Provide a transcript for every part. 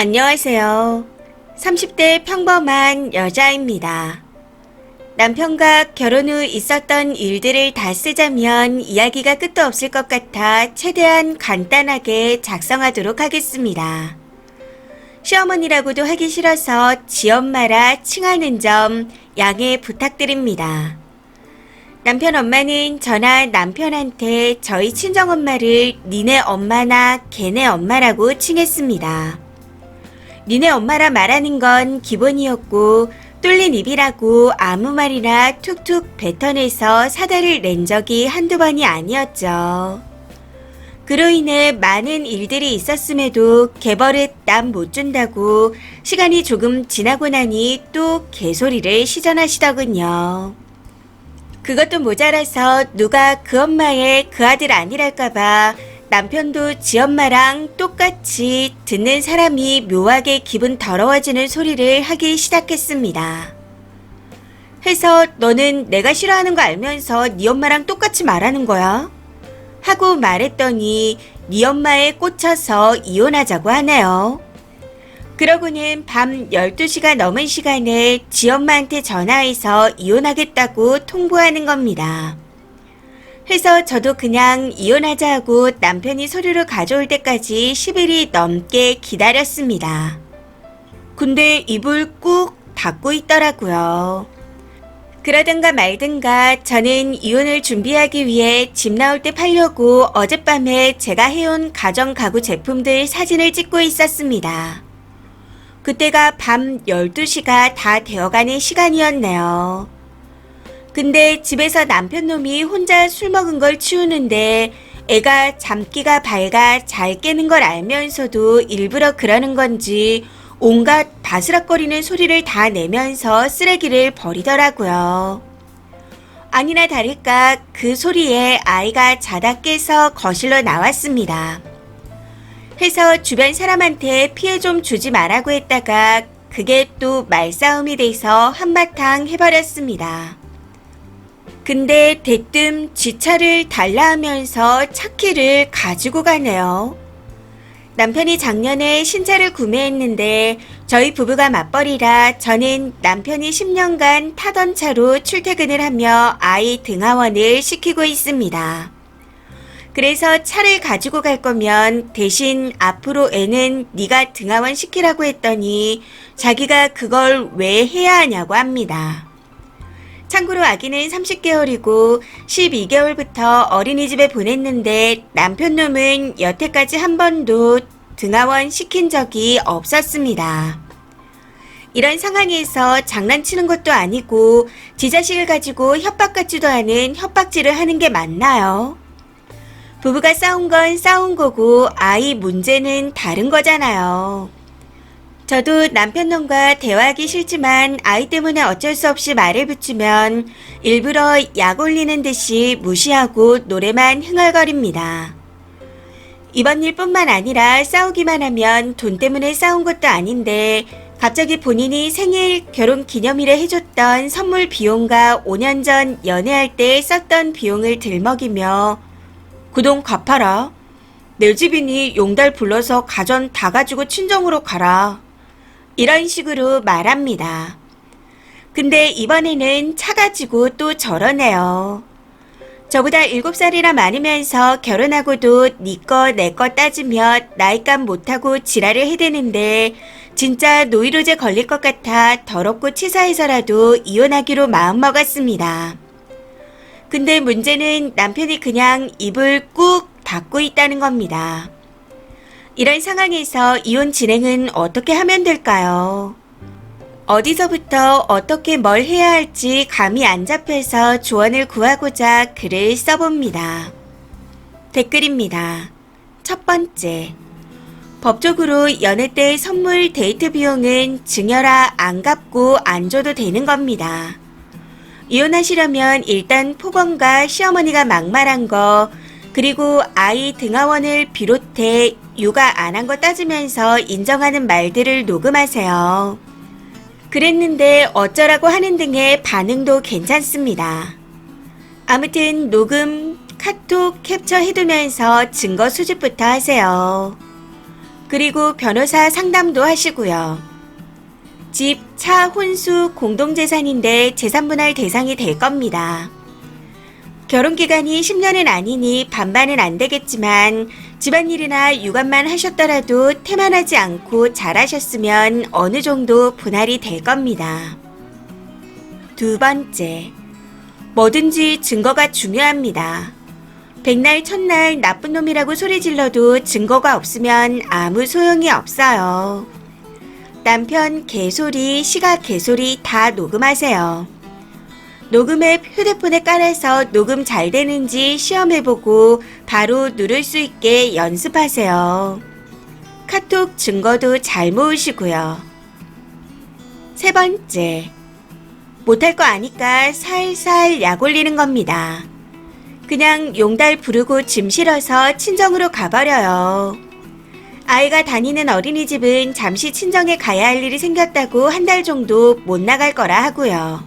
안녕하세요. 30대 평범한 여자입니다. 남편과 결혼 후 있었던 일들을 다 쓰자면 이야기가 끝도 없을 것 같아 최대한 간단하게 작성하도록 하겠습니다. 시어머니라고도 하기 싫어서 지엄마라 칭하는 점 양해 부탁드립니다. 남편 엄마는 저나 남편한테 저희 친정엄마를 니네 엄마나 걔네 엄마라고 칭했습니다. 니네 엄마라 말하는 건 기본이었고 뚫린 입이라고 아무 말이나 툭툭 뱉어내서 사다를 낸 적이 한두 번이 아니었죠. 그로 인해 많은 일들이 있었음에도 개버릇 남 못 준다고 시간이 조금 지나고 나니 또 개소리를 시전하시더군요. 그것도 모자라서 누가 그 엄마의 그 아들 아니랄까봐 남편도 지 엄마랑 똑같이 듣는 사람이 묘하게 기분 더러워지는 소리를 하기 시작했습니다. 해서 너는 내가 싫어하는 거 알면서 네 엄마랑 똑같이 말하는 거야? 하고 말했더니 네 엄마에 꽂혀서 이혼하자고 하네요. 그러고는 밤 12시가 넘은 시간에 지 엄마한테 전화해서 이혼하겠다고 통보하는 겁니다. 해서 저도 그냥 이혼하자 하고 남편이 서류를 가져올 때까지 10일이 넘게 기다렸습니다. 근데 입을 꾹 닫고 있더라고요. 그러든가 말든가 저는 이혼을 준비하기 위해 집 나올 때 팔려고 어젯밤에 제가 해온 가정 가구 제품들 사진을 찍고 있었습니다. 그때가 밤 12시가 다 되어가는 시간이었네요. 근데 집에서 남편 놈이 혼자 술 먹은 걸 치우는데 애가 잠기가 밝아 잘 깨는 걸 알면서도 일부러 그러는 건지 온갖 바스락거리는 소리를 다 내면서 쓰레기를 버리더라고요. 아니나 다를까 그 소리에 아이가 자다 깨서 거실로 나왔습니다. 해서 주변 사람한테 피해 좀 주지 말라고 했다가 그게 또 말싸움이 돼서 한바탕 해버렸습니다. 근데 대뜸 쥐차를 달라 하면서 차키를 가지고 가네요. 남편이 작년에 신차를 구매했는데 저희 부부가 맞벌이라 저는 남편이 10년간 타던 차로 출퇴근을 하며 아이 등하원을 시키고 있습니다. 그래서 차를 가지고 갈 거면 대신 앞으로 애는 네가 등하원 시키라고 했더니 자기가 그걸 왜 해야 하냐고 합니다. 참고로 아기는 30개월이고 12개월부터 어린이집에 보냈는데 남편 놈은 여태까지 한 번도 등하원 시킨 적이 없었습니다. 이런 상황에서 장난치는 것도 아니고 지 자식을 가지고 협박 같지도 않은 협박질을 하는 게 맞나요? 부부가 싸운 건 싸운 거고 아이 문제는 다른 거잖아요. 저도 남편 놈과 대화하기 싫지만 아이 때문에 어쩔 수 없이 말을 붙이면 일부러 약 올리는 듯이 무시하고 노래만 흥얼거립니다. 이번 일뿐만 아니라 싸우기만 하면 돈 때문에 싸운 것도 아닌데 갑자기 본인이 생일 결혼 기념일에 해줬던 선물 비용과 5년 전 연애할 때 썼던 비용을 들먹이며 그돈 갚아라. 내 집이니 용달 불러서 가전 다 가지고 친정으로 가라. 이런 식으로 말합니다. 근데 이번에는 차 가지고 또 저러네요. 저보다 7살이나 많으면서 결혼하고도 니꺼 내 거 따지며 나이값 못하고 지랄을 해대는데 진짜 노이로제 걸릴 것 같아 더럽고 치사해서라도 이혼하기로 마음먹었습니다. 근데 문제는 남편이 그냥 입을 꾹 닫고 있다는 겁니다. 이런 상황에서 이혼 진행은 어떻게 하면 될까요? 어디서부터 어떻게 뭘 해야 할지 감이 안 잡혀서 조언을 구하고자 글을 써봅니다. 댓글입니다. 첫 번째. 법적으로 연애 때 선물 데이트 비용은 증여라 안 갚고 안 줘도 되는 겁니다. 이혼하시려면 일단 폭언과 시어머니가 막말한 거, 그리고 아이 등하원을 비롯해 육아 안 한 거 따지면서 인정하는 말들을 녹음하세요. 그랬는데 어쩌라고 하는 등의 반응도 괜찮습니다. 아무튼 녹음, 카톡 캡처 해두면서 증거 수집부터 하세요. 그리고 변호사 상담도 하시고요. 집, 차, 혼수, 공동재산인데 재산분할 대상이 될 겁니다. 결혼 기간이 10년은 아니니 반반은 안 되겠지만 집안일이나 육아만 하셨더라도 태만하지 않고 잘하셨으면 어느 정도 분할이 될 겁니다. 두 번째, 뭐든지 증거가 중요합니다. 백날 첫날 나쁜 놈이라고 소리 질러도 증거가 없으면 아무 소용이 없어요. 남편 개소리, 시각 개소리 다 녹음하세요. 녹음 앱 휴대폰에 깔아서 녹음 잘 되는지 시험해보고 바로 누를 수 있게 연습하세요. 카톡 증거도 잘 모으시고요. 세 번째, 못할 거 아니까 살살 약 올리는 겁니다. 그냥 용달 부르고 짐 실어서 친정으로 가버려요. 아이가 다니는 어린이집은 잠시 친정에 가야 할 일이 생겼다고 한 달 정도 못 나갈 거라 하고요.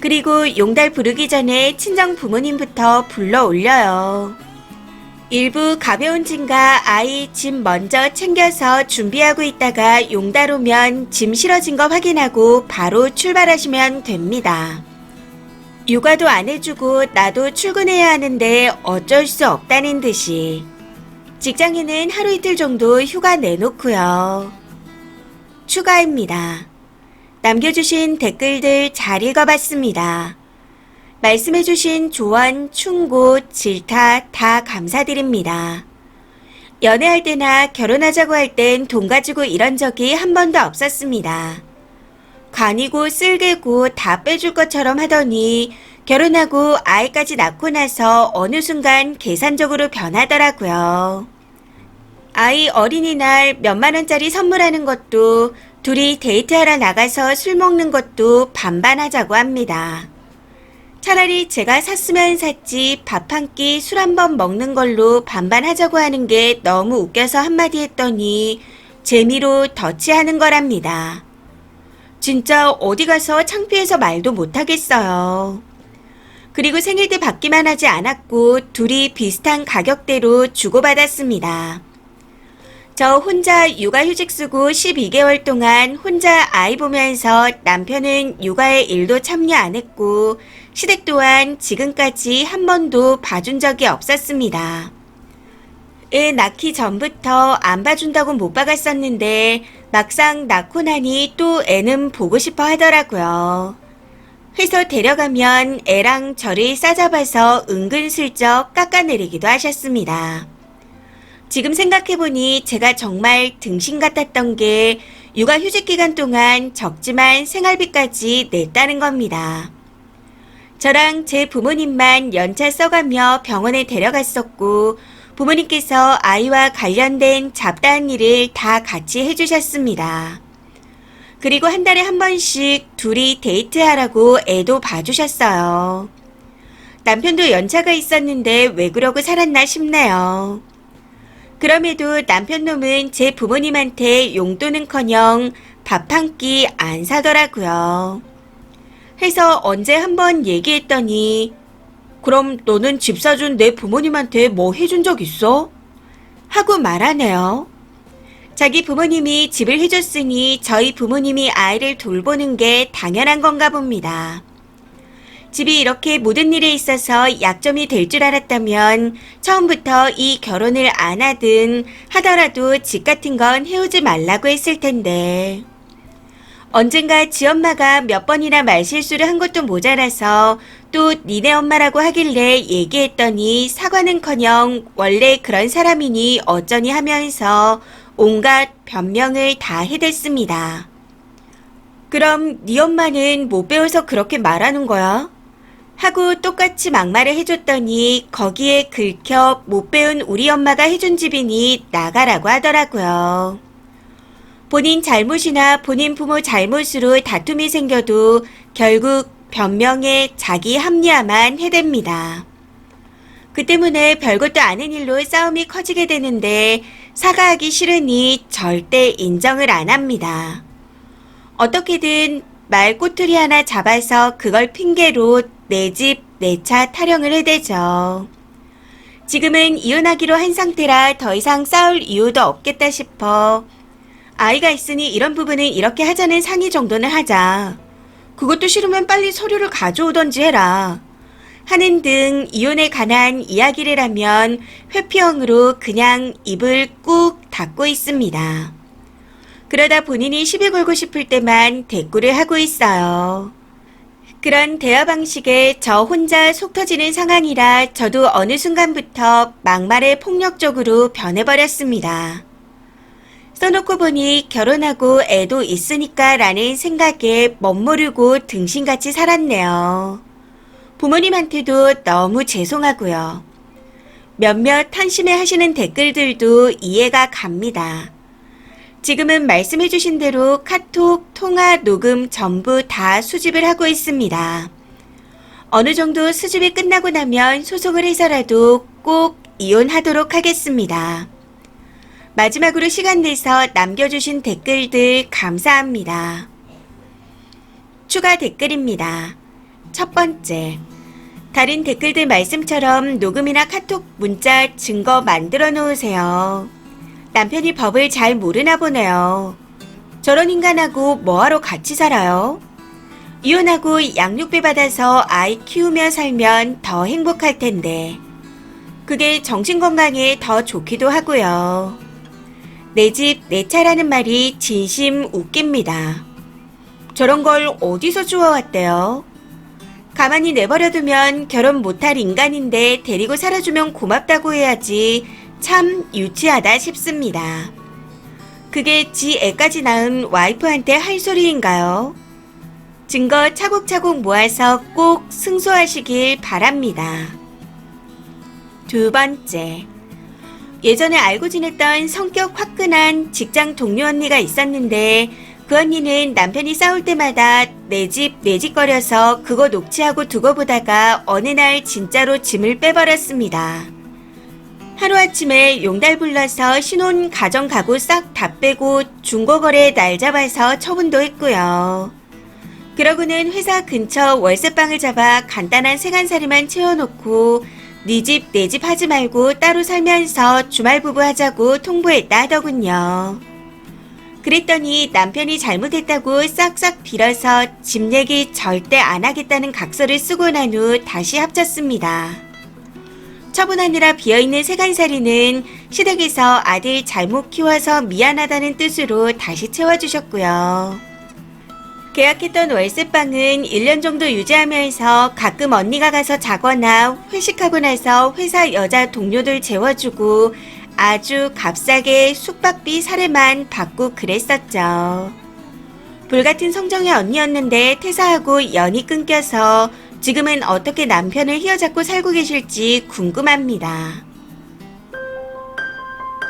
그리고 용달 부르기 전에 친정 부모님부터 불러 올려요. 일부 가벼운 짐과 아이 짐 먼저 챙겨서 준비하고 있다가 용달 오면 짐 실어진 거 확인하고 바로 출발하시면 됩니다. 육아도 안 해주고 나도 출근해야 하는데 어쩔 수 없다는 듯이. 직장인은 하루 이틀 정도 휴가 내놓고요. 추가입니다. 남겨주신 댓글들 잘 읽어봤습니다. 말씀해주신 조언, 충고, 질타 다 감사드립니다. 연애할 때나 결혼하자고 할 땐 돈 가지고 이런 적이 한 번도 없었습니다. 간이고 쓸개고 다 빼줄 것처럼 하더니 결혼하고 아이까지 낳고 나서 어느 순간 계산적으로 변하더라고요. 아이 어린이날 몇만 원짜리 선물하는 것도 둘이 데이트하러 나가서 술 먹는 것도 반반하자고 합니다. 차라리 제가 샀으면 샀지 밥 한 끼 술 한 번 먹는 걸로 반반하자고 하는 게 너무 웃겨서 한마디 했더니 재미로 덧치하는 거랍니다. 진짜 어디 가서 창피해서 말도 못하겠어요. 그리고 생일 때 받기만 하지 않았고 둘이 비슷한 가격대로 주고받았습니다. 저 혼자 육아휴직 쓰고 12개월 동안 혼자 아이 보면서 남편은 육아에 일도 참여 안 했고 시댁 또한 지금까지 한 번도 봐준 적이 없었습니다. 애 낳기 전부터 안 봐준다고 못 박았었는데 막상 낳고 나니 또 애는 보고 싶어 하더라고요. 해서 데려가면 애랑 저를 싸잡아서 은근슬쩍 깎아내리기도 하셨습니다. 지금 생각해보니 제가 정말 등신 같았던 게 육아 휴직 기간 동안 적지만 생활비까지 냈다는 겁니다. 저랑 제 부모님만 연차 써가며 병원에 데려갔었고 부모님께서 아이와 관련된 잡다한 일을 다 같이 해주셨습니다. 그리고 한 달에 한 번씩 둘이 데이트하라고 애도 봐주셨어요. 남편도 연차가 있었는데 왜 그러고 살았나 싶네요. 그럼에도 남편 놈은 제 부모님한테 용돈은커녕 밥 한 끼 안 사더라고요. 해서 언제 한번 얘기했더니 그럼 너는 집 사준 내 부모님한테 뭐 해준 적 있어? 하고 말하네요. 자기 부모님이 집을 해줬으니 저희 부모님이 아이를 돌보는 게 당연한 건가 봅니다. 집이 이렇게 모든 일에 있어서 약점이 될 줄 알았다면 처음부터 이 결혼을 안 하든 하더라도 집 같은 건 해오지 말라고 했을 텐데. 언젠가 지 엄마가 몇 번이나 말실수를 한 것도 모자라서 또 니네 엄마라고 하길래 얘기했더니 사과는커녕 원래 그런 사람이니 어쩌니 하면서 온갖 변명을 다 해댔습니다. 그럼 네 엄마는 못 배워서 그렇게 말하는 거야? 하고 똑같이 막말을 해줬더니 거기에 긁혀 못 배운 우리 엄마가 해준 집이니 나가라고 하더라고요. 본인 잘못이나 본인 부모 잘못으로 다툼이 생겨도 결국 변명에 자기 합리화만 해댑니다. 그 때문에 별것도 아닌 일로 싸움이 커지게 되는데 사과하기 싫으니 절대 인정을 안 합니다. 어떻게든 말 꼬투리 하나 잡아서 그걸 핑계로 내 집, 내 차 타령을 해대죠. 지금은 이혼하기로 한 상태라 더 이상 싸울 이유도 없겠다 싶어. 아이가 있으니 이런 부분은 이렇게 하자는 상의 정도는 하자. 그것도 싫으면 빨리 서류를 가져오던지 해라. 하는 등 이혼에 관한 이야기를 하면 회피형으로 그냥 입을 꾹 닫고 있습니다. 그러다 본인이 시비 걸고 싶을 때만 대꾸를 하고 있어요. 그런 대화 방식에 저 혼자 속 터지는 상황이라 저도 어느 순간부터 막말에 폭력적으로 변해버렸습니다. 써놓고 보니 결혼하고 애도 있으니까 라는 생각에 멋모르고 등신같이 살았네요. 부모님한테도 너무 죄송하고요. 몇몇 한심해 하시는 댓글들도 이해가 갑니다. 지금은 말씀해주신 대로 카톡, 통화, 녹음 전부 다 수집을 하고 있습니다. 어느 정도 수집이 끝나고 나면 소송을 해서라도 꼭 이혼하도록 하겠습니다. 마지막으로 시간 내서 남겨주신 댓글들 감사합니다. 추가 댓글입니다. 첫 번째. 다른 댓글들 말씀처럼 녹음이나 카톡 문자 증거 만들어 놓으세요. 남편이 법을 잘 모르나 보네요. 저런 인간하고 뭐하러 같이 살아요? 이혼하고 양육비 받아서 아이 키우며 살면 더 행복할 텐데. 그게 정신건강에 더 좋기도 하고요. 내 집, 내 차라는 말이 진심 웃깁니다. 저런 걸 어디서 주워왔대요? 가만히 내버려두면 결혼 못할 인간인데 데리고 살아주면 고맙다고 해야지 참 유치하다 싶습니다. 그게 지 애까지 낳은 와이프한테 할 소리인가요? 증거 차곡차곡 모아서 꼭 승소하시길 바랍니다. 두 번째. 예전에 알고 지냈던 성격 화끈한 직장 동료 언니가 있었는데 그 언니는 남편이 싸울 때마다 내 집, 내 집 거려서 그거 녹취하고 두고 보다가 어느 날 진짜로 짐을 빼버렸습니다. 하루아침에 용달 불러서 신혼 가정 가구 싹 다 빼고 중고거래 날 잡아서 처분도 했고요. 그러고는 회사 근처 월세방을 잡아 간단한 세간살이만 채워놓고 네 집, 내 집 하지 말고 따로 살면서 주말 부부 하자고 통보했다 하더군요. 그랬더니 남편이 잘못했다고 싹싹 빌어서 집 얘기 절대 안 하겠다는 각서를 쓰고 난 후 다시 합쳤습니다. 처분하느라 비어있는 세간살이는 시댁에서 아들 잘못 키워서 미안하다는 뜻으로 다시 채워주셨고요. 계약했던 월세방은 1년 정도 유지하면서 가끔 언니가 가서 자거나 회식하고 나서 회사 여자 동료들 재워주고 아주 값싸게 숙박비 사례만 받고 그랬었죠. 불같은 성정의 언니였는데 퇴사하고 연이 끊겨서 지금은 어떻게 남편을 휘어잡고 살고 계실지 궁금합니다.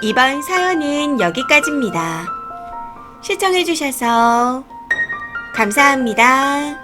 이번 사연은 여기까지입니다. 시청해주셔서 감사합니다.